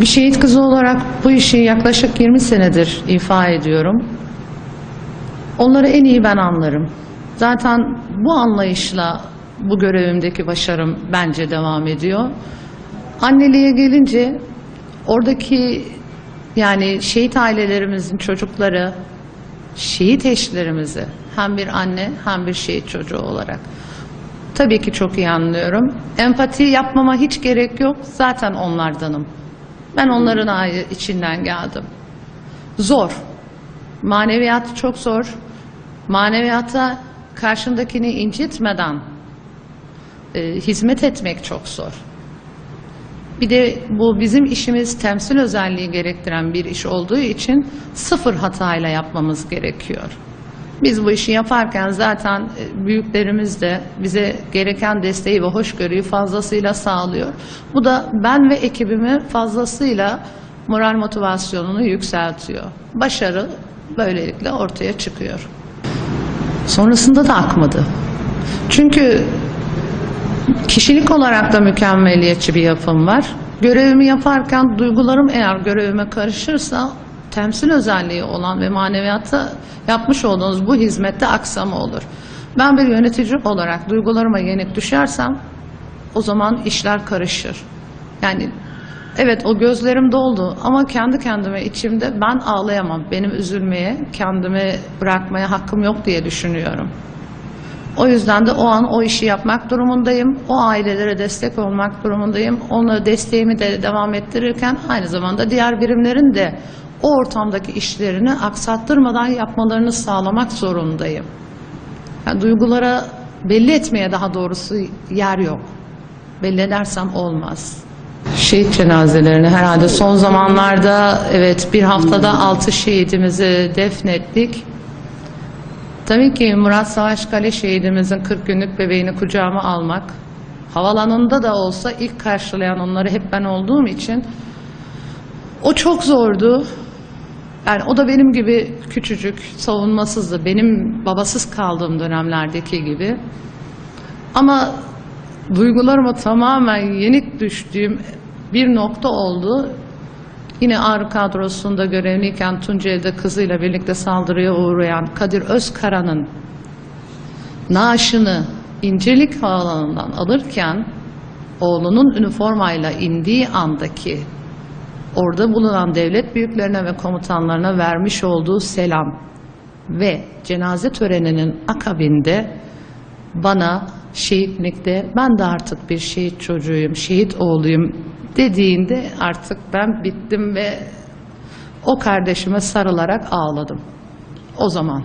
Bir şehit kızı olarak bu işi yaklaşık 20 senedir ifa ediyorum. Onları en iyi ben anlarım. Zaten bu anlayışla bu görevimdeki başarım bence devam ediyor. Anneliğe gelince oradaki yani şehit ailelerimizin çocukları, şehit eşlerimizi hem bir anne hem bir şehit çocuğu olarak tabii ki çok iyi anlıyorum. Empati yapmama hiç gerek yok. Zaten onlardanım. Ben onların içinden geldim. Zor. Maneviyat çok zor. Maneviyata karşındakini incitmeden e, hizmet etmek çok zor. Bir de bu bizim işimiz temsil özelliği gerektiren bir iş olduğu için sıfır hatayla yapmamız gerekiyor. Biz bu işi yaparken zaten e, büyüklerimiz de bize gereken desteği ve hoşgörüyü fazlasıyla sağlıyor. Bu da ben ve ekibimi fazlasıyla moral motivasyonunu yükseltiyor. Başarı böylelikle ortaya çıkıyor. Sonrasında da akmadı. Çünkü Kişilik olarak da mükemmeliyetçi bir yapım var. Görevimi yaparken duygularım eğer görevime karışırsa temsil özelliği olan ve maneviyata yapmış olduğunuz bu hizmette aksama olur. Ben bir yönetici olarak duygularıma yenik düşersem o zaman işler karışır. Yani evet o gözlerim doldu ama kendi kendime içimde ben ağlayamam. Benim üzülmeye, kendimi bırakmaya hakkım yok diye düşünüyorum. O yüzden de o an o işi yapmak durumundayım. O ailelere destek olmak durumundayım. Onu desteğimi de devam ettirirken aynı zamanda diğer birimlerin de o ortamdaki işlerini aksattırmadan yapmalarını sağlamak zorundayım. Yani duygulara belli etmeye daha doğrusu yer yok. Belli edersem olmaz. Şehit cenazelerini herhalde son zamanlarda evet bir haftada altı şehidimizi defnettik. Tabii ki Murat Savaş Kale şehidimizin 40 günlük bebeğini kucağıma almak, havalanında da olsa ilk karşılayan onları hep ben olduğum için o çok zordu. Yani o da benim gibi küçücük, savunmasızdı. Benim babasız kaldığım dönemlerdeki gibi. Ama duygularıma tamamen yenik düştüğüm bir nokta oldu. Yine Ağrı kadrosunda görevliyken Tunceli'de kızıyla birlikte saldırıya uğrayan Kadir Özkara'nın naaşını İncirlik Havaalanı'ndan alırken oğlunun üniformayla indiği andaki orada bulunan devlet büyüklerine ve komutanlarına vermiş olduğu selam ve cenaze töreninin akabinde bana şehitlikte ben de artık bir şehit çocuğuyum, şehit oğluyum dediğinde artık ben bittim ve o kardeşime sarılarak ağladım. O zaman.